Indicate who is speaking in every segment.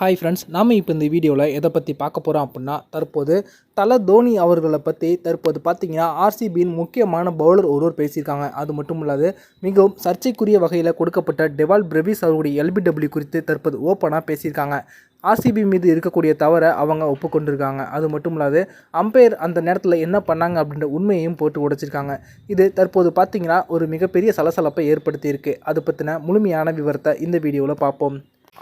Speaker 1: Hi friends நாம் இப்போ இந்த வீடியோவில் எதை பற்றி பார்க்க போகிறோம் அப்படின்னா தற்போது தல தோனி அவர்களை பற்றி தற்போது பார்த்தீங்கன்னா ஆர்சிபியின் முக்கியமான பவுலர் ஒருவர் பேசியிருக்காங்க. அது மட்டும் இல்லாது மிகவும் சர்ச்சைக்குரிய வகையில் கொடுக்கப்பட்ட டெவால் பிரவிஸ் அவருடைய எல்பிடபிள்யூ குறித்து தற்போது ஓப்பனாக பேசியிருக்காங்க. ஆர்சிபி மீது இருக்கக்கூடிய தவறை அவங்க ஒப்புக்கொண்டிருக்காங்க. அது மட்டும் இல்லாது அம்பையர் அந்த நேரத்தில் என்ன பண்ணாங்க அப்படின்ற உண்மையையும் போட்டு உடைச்சிருக்காங்க. இது தற்போது பார்த்தீங்கன்னா ஒரு மிகப்பெரிய சலசலப்பை ஏற்படுத்தியிருக்கு. அது பற்றின முழுமையான விவரத்தை இந்த வீடியோவில் பார்ப்போம்.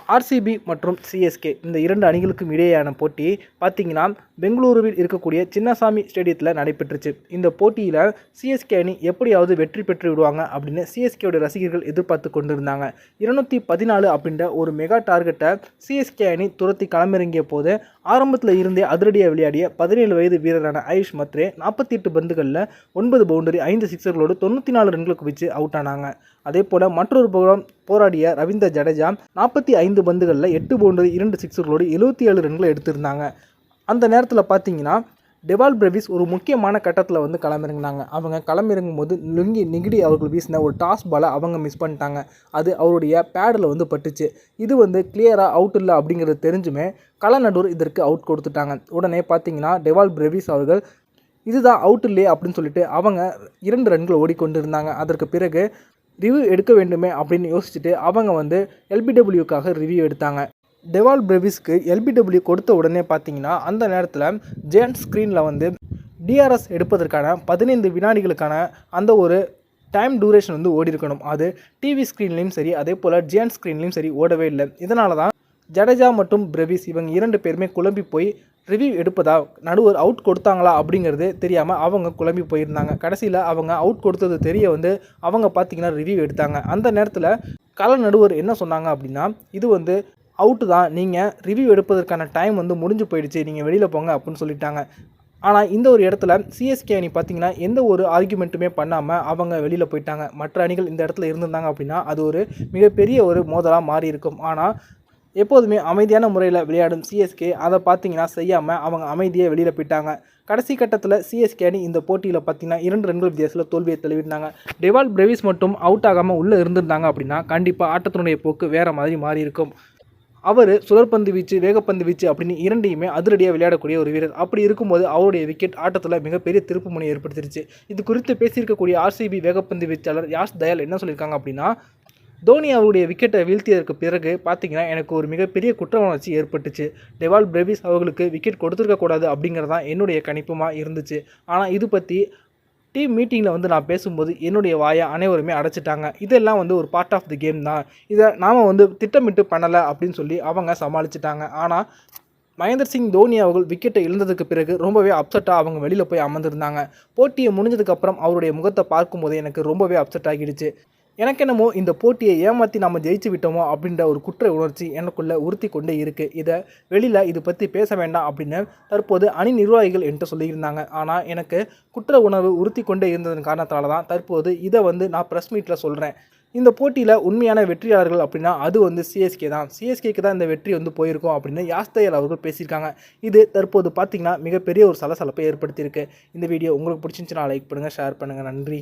Speaker 1: ஆர்சிபி மற்றும் சிஎஸ்கே இந்த இரண்டு அணிகளுக்கும் இடையேயான போட்டி பார்த்தீங்கன்னா பெங்களூருவில் இருக்கக்கூடிய சின்னசாமி ஸ்டேடியத்தில் நடைபெற்றுச்சு. இந்த போட்டியில் சிஎஸ்கே அணி எப்படியாவது வெற்றி பெற்று விடுவாங்க அப்படின்னு சிஎஸ்கேயோட ரசிகர்கள் எதிர்பார்த்து கொண்டிருந்தாங்க. இருநூற்றி பதினாலு அப்படின்ற ஒரு மெகா டார்கெட்டை சிஎஸ்கே அணி துரத்தி களமிறங்கிய போது ஆரம்பத்தில் இருந்தே அதிரடியாக விளையாடிய பதினேழு வயது வீரரான ஆயுஷ் மத்ரே நாற்பத்தி எட்டு பந்துகளில் ஒன்பது பவுண்டரி ஐந்து சிக்ஸர்களோடு தொண்ணூற்றி நாலு ரன்களுக்கு வச்சு அவுட் ஆனாங்க. அதே போல் மற்றொரு புறம் போராடிய ரவீந்திர ஜடேஜா நாற்பத்தி ஐந்து பந்துகளில் எட்டு பவுண்டரி இரண்டு சிக்ஸர்களோடு எழுபத்தி ஏழு ரன்களை எடுத்திருந்தாங்க. அந்த நேரத்தில் பார்த்தீங்கன்னா டெவால் பிரவிஸ் ஒரு முக்கியமான கட்டத்தில் வந்து களமிறங்கினாங்க. அவங்க களமிறங்கும் போது லுங்கி நிகிடி அவர்கள் வீசின ஒரு டாஸ் பாலை அவங்க மிஸ் பண்ணிட்டாங்க. அது அவருடைய பேடில் வந்து பட்டுச்சு. இது வந்து கிளியராக அவுட் இல்லை அப்படிங்கிறது தெரிஞ்சுமே கள இதற்கு அவுட் கொடுத்துட்டாங்க. உடனே பார்த்தீங்கன்னா டெவால் பிரவிஸ் அவர்கள் இதுதான் அவுட் இல்லையே அப்படின்னு சொல்லிட்டு அவங்க இரண்டு ரன்கள் ஓடிக்கொண்டு இருந்தாங்க அதற்கு பிறகு ரிவ்யூ எடுக்க வேண்டுமே அப்படின்னு யோசிச்சுட்டு அவங்க வந்து எல்பிடபிள்யூக்காக ரிவ்யூ எடுத்தாங்க. டெவால் பிரவிஸ்க்கு எல்பிடபிள்யூ கொடுத்த உடனே பார்த்தீங்கன்னா அந்த நேரத்தில் ஜேன் ஸ்க்ரீனில் வந்து டிஆர்எஸ் எடுப்பதற்கான பதினைந்து வினாடிகளுக்கான அந்த ஒரு டைம் டூரேஷன் வந்து ஓடி இருக்கணும் அது டிவி ஸ்க்ரீன்லேயும் சரி அதே போல் ஜேன் ஸ்க்ரீன்லேயும் சரி ஓடவே இல்லை. இதனால தான் ஜடேஜா மற்றும் பிரவிஸ் இவங்க இரண்டு பேருமே குழம்பி போய் ரிவ்யூ எடுப்பதா நடுவர் அவுட் கொடுத்தாங்களா அப்படிங்கிறது தெரியாமல் அவங்க குழம்பி போயிருந்தாங்க. கடைசியில் அவங்க அவுட் கொடுத்தது தெரிய வந்து அவங்க பார்த்தீங்கன்னா ரிவ்யூ எடுத்தாங்க. அந்த நேரத்தில் கள நடுவர் என்ன சொன்னாங்க அப்படின்னா இது வந்து அவுட்டு தான். நீங்கள் ரிவ்யூ எடுப்பதற்கான டைம் வந்து முடிஞ்சு போயிடுச்சு. நீங்கள் வெளியில் போங்க அப்படின்னு சொல்லிட்டாங்க. ஆனால் இந்த ஒரு இடத்துல சிஎஸ்கே அணி பார்த்தீங்கன்னா எந்த ஒரு ஆர்குமெண்ட்டுமே பண்ணாமல் அவங்க வெளியில் போயிட்டாங்க. மற்ற அணிகள் இந்த இடத்துல இருந்திருந்தாங்க அப்படின்னா அது ஒரு மிகப்பெரிய ஒரு மோதலாக மாறி இருக்கும் ஆனால் எப்போதுமே அமைதியான முறையில் விளையாடும் சிஎஸ்கே அதை பார்த்தீங்கன்னா செய்யாமல் அவங்க அமைதியாக வெளியில் போயிட்டாங்க. கடைசி கட்டத்தில் சிஎஸ்கே அணி இந்த போட்டியில் பார்த்தீங்கன்னா இரண்டு ரன்கள் வித்தியாசத்தில் தோல்வியை தழுவிட்டாங்க டெவால் பிரேவிஸ் மட்டும் அவுட் ஆகாமல் உள்ளே இருந்திருந்தாங்க அப்படின்னா கண்டிப்பாக ஆட்டத்தினுடைய போக்கு வேறு மாதிரி மாறி இருக்கும் அவர் சுழற்பந்து வீச்சு வேகப்பந்து வீச்சு அப்படின்னு இரண்டையுமே அதிரடியாக விளையாடக்கூடிய ஒரு வீரர். அப்படி இருக்கும்போது அவருடைய விக்கெட் ஆட்டத்தில் மிகப்பெரிய திருப்பு முனை ஏற்படுத்திருச்சு. இது குறித்து பேசியிருக்கக்கூடிய ஆர்சிபி வேகப்பந்து வீச்சாளர் யாஷ் தயால் என்ன சொல்லியிருக்காங்க அப்படின்னா தோனி அவருடைய விக்கெட்டை வீழ்த்தியதற்கு பிறகு பார்த்தீங்கன்னா எனக்கு ஒரு மிகப்பெரிய குற்ற உணர்ச்சி ஏற்பட்டுச்சு. டெவால் பிரேவிஸ் அவர்களுக்கு விக்கெட் கொடுத்துருக்கக்கூடாது அப்படிங்கிறது தான் என்னுடைய கணிப்புமாக இருந்துச்சு. ஆனால் இது பற்றி டீம் மீட்டிங்கில் வந்து நான் பேசும்போது என்னுடைய வாயை அனைவருமே அடைச்சிட்டாங்க. இதெல்லாம் வந்து ஒரு பார்ட் ஆஃப் தி கேம் தான். இதை நாம் வந்து திட்டமிட்டு பண்ணலை அப்படின்னு சொல்லி அவங்க சமாளிச்சிட்டாங்க. ஆனால் மகேந்திர சிங் தோனி அவர்கள் விக்கெட்டை இழந்ததுக்கு பிறகு ரொம்பவே அப்செட்டாக அவங்க வெளியில் போய் அமர்ந்திருந்தாங்க. போட்டியை முடிஞ்சதுக்கப்புறம் அவருடைய முகத்தை பார்க்கும்போது எனக்கு ரொம்பவே அப்செட் ஆகிடுச்சு. எனக்கு என்னமோ இந்த போட்டியை ஏமாற்றி நம்ம ஜெயிச்சு விட்டோமோ அப்படின்ற ஒரு குற்ற உணர்ச்சி எனக்குள்ளே உறுத்தி கொண்டே இருக்குது இதை வெளியில் இது பற்றி பேச வேண்டாம் அப்படின்னு தற்போது அணி நிர்வாகிகள் என்று சொல்லியிருந்தாங்க. ஆனால் எனக்கு குற்ற உணர்வு உறுத்தி கொண்டே இருந்ததன் காரணத்தால் தான் தற்போது இதை வந்து நான் ப்ரெஸ் மீட்டில் சொல்கிறேன் இந்த போட்டியில் உண்மையான வெற்றியாளர்கள் அப்படின்னா அது வந்து சிஎஸ்கே தான். சிஎஸ்கேக்கு தான் இந்த வெற்றி வந்து போயிருக்கும் அப்படின்னு யாஸ்தையல் அவர்கள் பேசியிருக்காங்க. இது தற்போது பார்த்திங்கன்னா மிகப்பெரிய ஒரு சலசலப்பை ஏற்படுத்தியிருக்கு. இந்த வீடியோ உங்களுக்கு பிடிச்சிருந்துச்சுன்னா லைக் பண்ணுங்கள் ஷேர் பண்ணுங்கள் நன்றி.